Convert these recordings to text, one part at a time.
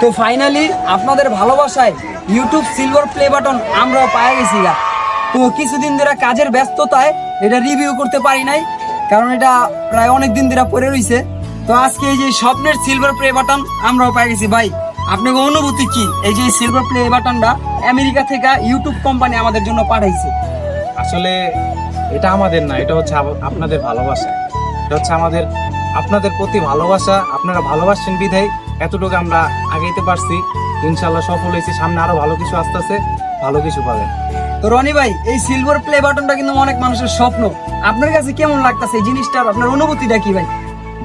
তো ফাইনালি আপনাদের ভালোবাসায় ইউটিউব সিলভার প্লে বাটন আমরাও পায়ে গেছি গা। তো কিছুদিন ধরে কাজের ব্যস্ততায় এটা রিভিউ করতে পারি নাই, কারণ এটা প্রায় অনেক দিন ধরে পড়ে রইছে। তো আজকে এই যে স্বপ্নের সিলভার প্লে বাটন আমরাও পেয়ে গেছি। ভাই, আপনাকে অনুভূতি কি? এই যে সিলভার প্লে বাটনটা আমেরিকা থেকে ইউটিউব কোম্পানি আমাদের জন্য পাঠাইছে। আসলে এটা আমাদের না, এটা হচ্ছে আপনাদের ভালোবাসা। এটা হচ্ছে আমাদের, আপনাদের প্রতি ভালোবাসা, আপনারা ভালোবাসছেন বিধায় এতটুকু আমরা আগাইতে পারছি। ইনশাল্লাহ সফল হয়েছি। সামনে আরও ভালো কিছু আসতে আছে ভালো কিছু পাবেন তো রনি ভাই এই সিলভার প্লে বাটনটা কিন্তু অনেক মানুষের স্বপ্ন। আপনার কাছে কেমন লাগতেছে? এই জিনিসটার আপনার অনুভূতিটা কি ভাই?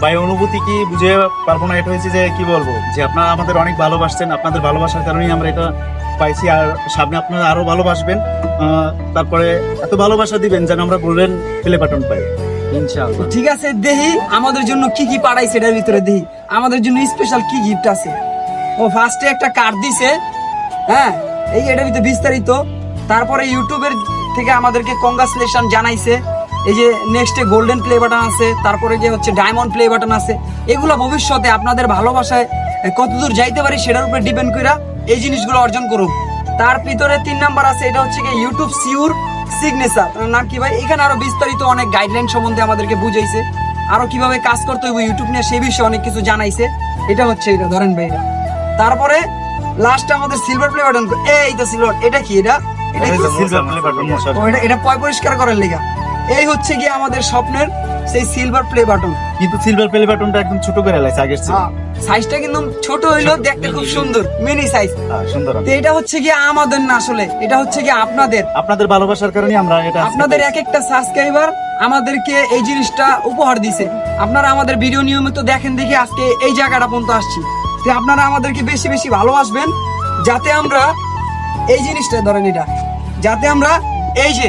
ভাই অনুভূতি কি বুঝে পারব না এটা হয়েছে যে কি বলব? যে আপনারা আমাদের অনেক ভালোবাসছেন আপনাদের ভালোবাসার কারণেই আমরা এটা পাইছি। আর সামনে আপনারা আরও ভালোবাসবেন। তারপরে এত ভালোবাসা দিবেন যেন আমরা গোল্ডেন প্লে বাটন পাই। ইনশাল্লাহ ঠিক আছে দেহি আমাদের জন্য কি কি পাঠাইছে এটার ভিতরে দেহি আমাদের জন্য স্পেশাল কি গিফট আছে? ও ফার্স্টে একটা কার্ড দিছে। হ্যাঁ এই এটার ভিতরে বিস্তারিত। তারপরে ইউটিউবের থেকে আমাদেরকে কংগ্রাচুলেশন জানাইছে। এই যে নেক্সটে গোল্ডেন প্লে বাটন আছে, তারপরে যে হচ্ছে ডায়মন্ড প্লে বাটন আছে, এগুলো ভবিষ্যতে আপনাদের ভালোবাসায় কতদূর যাইতে পারি সেটার উপরে ডিপেন্ড কইরা এই জিনিসগুলো অর্জন করুক। তার ভিতরে তিন নাম্বার আছে, এটা হচ্ছে কি ইউটিউব সিউর সিগনেচার নাম কি ভাই? এখানে আরও বিস্তারিত অনেক গাইডলাইন সম্বন্ধে আমাদেরকে বুঝাইছে। আরও কীভাবে কাজ করতে হইব ইউটিউব নিয়ে সেই বিষয়ে অনেক কিছু জানাইছে। এটা হচ্ছে এটা ধরেন ভাই। এটা তারপরে লাস্ট আমাদের সিলভার প্লে বাটন এই তো সিলভার এটা কি এটা এটা পয় পরিষ্কার করার লেগা। এই হচ্ছে গিয়ে আমাদের স্বপ্নের সেই সিলভার প্লে বাটন কিন্তু সিলভার প্লে বাটনটা একদম ছোট করে লাগছে আগের চেয়ে। সাইজটা কিন্তু ছোট হইল দেখতে খুব সুন্দর মিনি সাইজ হ্যাঁ, সুন্দর তো এটা হচ্ছে গিয়ে আমাদের না আসলে এটা হচ্ছে গিয়ে আপনাদের। আপনাদের ভালোবাসার কারণে আমরা এটা আপনাদের এক একটা সাবস্ক্রাইবার আমাদেরকে এই জিনিসটা উপহার দিছে। আপনারা আমাদের ভিডিও নিয়মিত দেখেন দেখে আজকে এই জায়গাটা পর্যন্ত আসছি। তো আপনারা আমাদেরকে বেশি বেশি ভালোবাসবেন যাতে আমরা এই জিনিসটা ধরেন এটা যাতে আমরা এই যে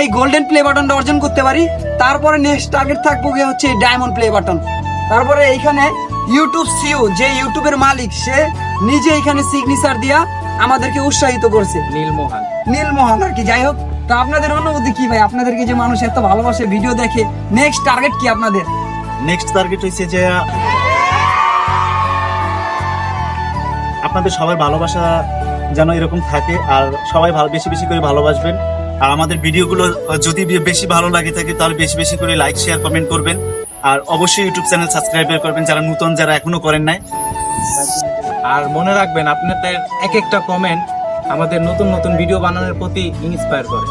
এই গোল্ডেন প্লে বাটনটা অর্জন করতে পারি। তারপরে নেক্সট টার্গেট থাকব গিয়ে হচ্ছে ডায়মন্ড প্লে বাটন তারপরে এইখানে ইউটিউব সিও যে ইউটিউবের মালিক সে নিজে এখানে সিগনেচার দিয়া আমাদেরকে উৎসাহিত করছে। নীলমোহন। নীলমোহন আর কি যাই হোক। তো আপনাদের অনুভূতি কি ভাই? আপনাদেরকে যে মানুষ এত ভালোবাসে ভিডিও দেখে নেক্সট টার্গেট কি আপনাদের? নেক্সট টার্গেট হয়েছে যে আপনাদের সবার ভালোবাসা যেন এরকম থাকে আর সবাই ভালো বেশি বেশি করে ভালোবাসবেন। আর আমাদের ভিডিওগুলো যদি বেশি ভালো লাগে থাকে তাহলে বেশি বেশি করে লাইক শেয়ার কমেন্ট করবেন। আর অবশ্যই ইউটিউব চ্যানেল সাবস্ক্রাইব করবেন যারা নতুন যারা এখনও করেন নাই। আর মনে রাখবেন আপনাদের এক একটা কমেন্ট আমাদের নতুন নতুন ভিডিও বানানোর প্রতি ইন্সপায়ার করে।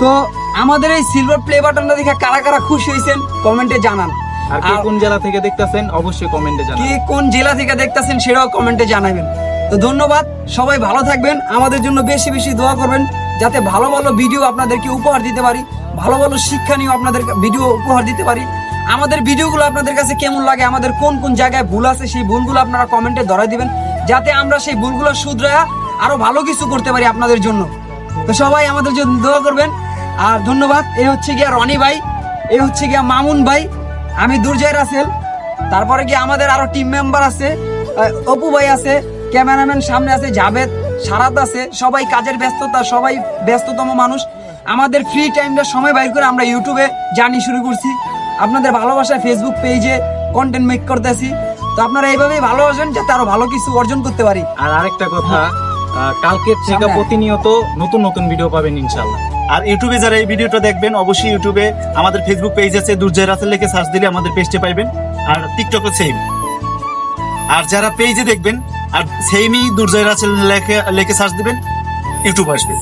তো আমাদের এই সিলভার প্লে বাটনটা দেখে কারা কারা খুশি হয়েছেন কমেন্টে জানান। আর কে আর- কোন জেলা থেকে দেখতেছেন অবশ্যই কমেন্টে কি জানাবেন কোন জেলা থেকে দেখতেছেন সেটাও কমেন্টে জানাবেন। তো ধন্যবাদ সবাই ভালো থাকবেন আমাদের জন্য বেশি বেশি দোয়া করবেন। যাতে ভালো ভালো ভিডিও আপনাদেরকে উপহার দিতে পারি, ভালো ভালো শিক্ষা নিয়েও আপনাদের ভিডিও উপহার দিতে পারি। আমাদের ভিডিওগুলো আপনাদের কাছে কেমন লাগে, আমাদের কোন কোন জায়গায় ভুল আছে, সেই ভুলগুলো আপনারা কমেন্টে ধরাই দিবেন, যাতে আমরা সেই ভুলগুলো শুধরায়া আরও ভালো কিছু করতে পারি আপনাদের জন্য। তো সবাই আমাদের জন্য দোয়া করবেন। আর ধন্যবাদ এই হচ্ছে গিয়া রনি ভাই এই হচ্ছে গিয়া মামুন ভাই, আমি দুর্জয় রাসেল। তারপরে কি আমাদের আরও টিম মেম্বার আছে অপু ভাই আছে ক্যামেরাম্যান সামনে আছে, জাভেদ সারাত আছে সবাই কাজের ব্যস্ততা সবাই ব্যস্ততম মানুষ। আমাদের ফ্রি টাইমটা সময় বাইর করে আমরা ইউটিউবে জার্নি শুরু করছি। আপনাদের ভালোবাসায় ফেসবুক পেজে কন্টেন্ট মেক করতেছি। তো আপনারা এইভাবেই ভালোবাসেন যাতে আরও ভালো কিছু অর্জন করতে পারি। আর আরেকটা কথা কালকে থেকে প্রতিনিয়ত নতুন নতুন ভিডিও পাবেন ইনশাল্লাহ আর ইউটিউবে যারা এই ভিডিওটা দেখবেন অবশ্যই ইউটিউবে আমাদের ফেসবুক পেজ আছে দুর্জয় রাসেল লিখে সার্চ দিলে আমাদের পেজটা পাইবেন। আর টিকটকও সেম আর যারা পেজে দেখবেন আর সেইমি দুর্জয় রাসেল লেখে লেখে সার্চ দিবেন ইউটিউব আসবে।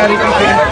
Yari